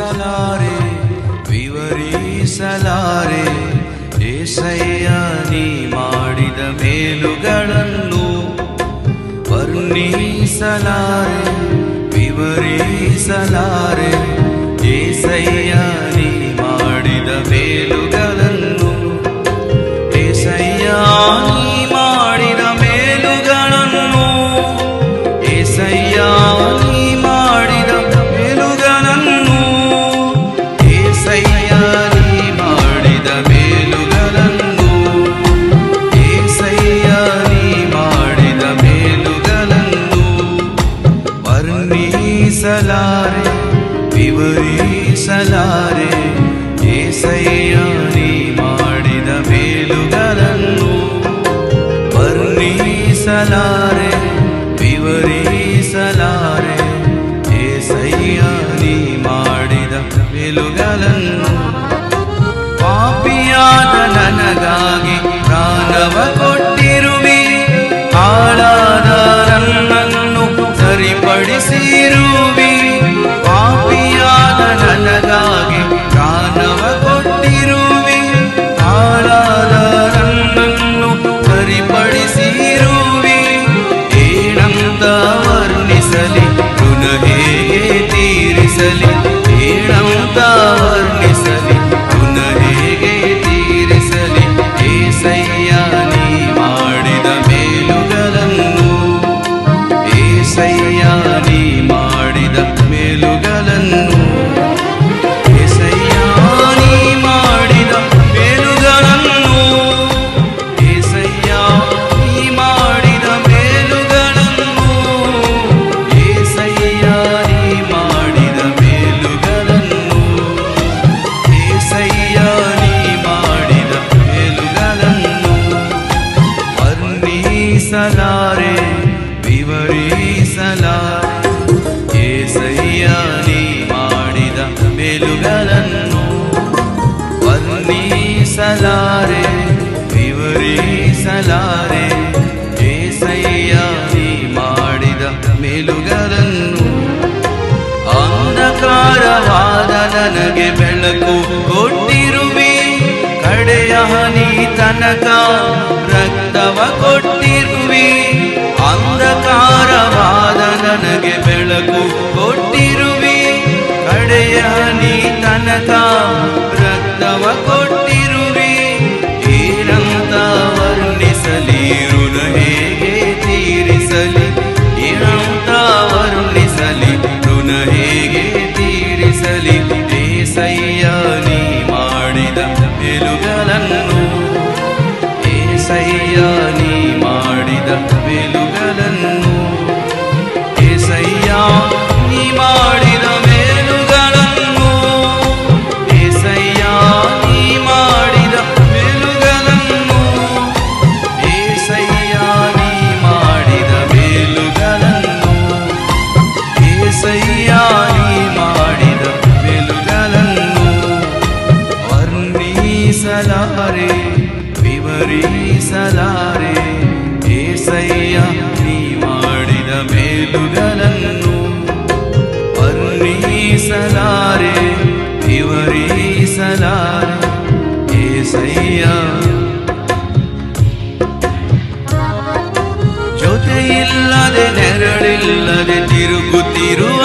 ವರ್ಣಿಸಲಾರೆ ವಿವರಿಸಲಾರೆ. ಏಸಯ್ಯ ನೀ ಮಾಡಿದ ಮೇಲುಗಳನ್ನು ವರ್ಣಿಸಲಾರೆ ವಿವರಿಸಲಾರೆ. ಏಸಯ್ಯ ನೀ ಮಾಡಿದ ಮೇಲುಗಳನ್ನು ವರ್ಣಿಸಲಾರೆ ವಿವರಿಸಲಾರೆ ಏಸಯ್ಯ ನೀ ಮಾಡಿದ ಮೇಲುಗಳನ್ನು ಪಾಪಿಯಾದ ನನಗಾಗಿ ಪ್ರಾಣವ ಕೊಟ್ಟಿರುವಿ ಹಾಳಾದ ನನ್ನನ್ನು ಸರಿಪಡಿಸಿರುವಿ ವರ್ಣಿಸಲಾರೆ ವಿವರಿಸಲಾರೆ ಏಸಯ್ಯ ನೀ ಮಾಡಿದ ಮೇಲುಗಳನ್ನು ವರ್ಣಿಸಲಾರೆ, ವಿವರಿಸಲಾರೆ. ಏಸಯ್ಯ ನೀ ಮಾಡಿದ ಮೇಲುಗಳನ್ನು ಅಂಧಕಾರವಾದ ನನಗೆ ಬೆಳಕು ಕೊಟ್ಟಿರುವೆ. ಕಡೆಯ ಹನಿ ತನಕ கொண்டிருவே ವರ್ಣಿಸಲಾರೆ ವಿವರಿಸಲಾರೆ ಏಸಯ್ಯ ನೀ ಮಾಡಿದ ಮೇಲುಗಳನ್ನು ವರ್ಣಿಸಲಾರೆ ವಿವರಿಸಲಾರೆ ಏಸಯ್ಯ. ಜೊತೆಯಿಲ್ಲದೆ ನೆರಳಿಲ್ಲದೆ ತಿರುಗುತ್ತಿರುವ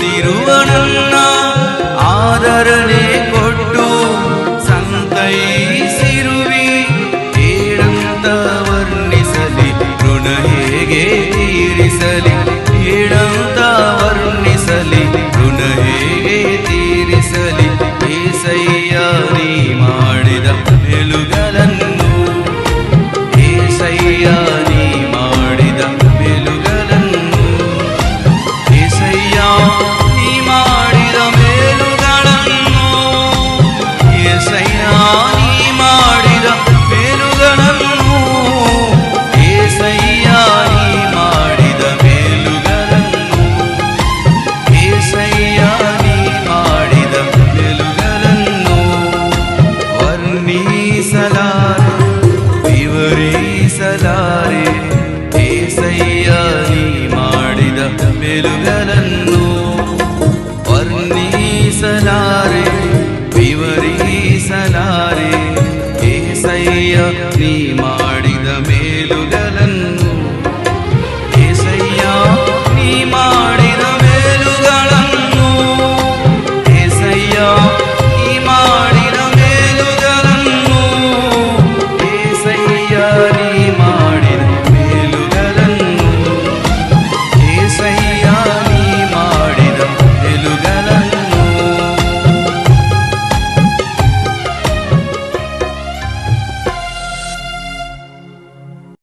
ತಿರುಗುತ್ತಿರುವ ನನ್ನ ಆದರಣೆ ಕೊಟ್ಟು ಸಂತೈಸಿರುವಿ. ಏಳಂತ ವರ್ಣಿಸಲಿ ಋಣ ಹೇಗೆ ತೀರಿಸಲಿ. ಏನಂತ ಬೆರಳುಗಳನ್ನು ವರ್ಣಿಸಲಾರೆ ವಿವರಿಸಲಾರೆ. ಕೇಸಯ್ಯ ನೀ ಮಾಡಿದ ಮೇಲುಗಳನ್ನು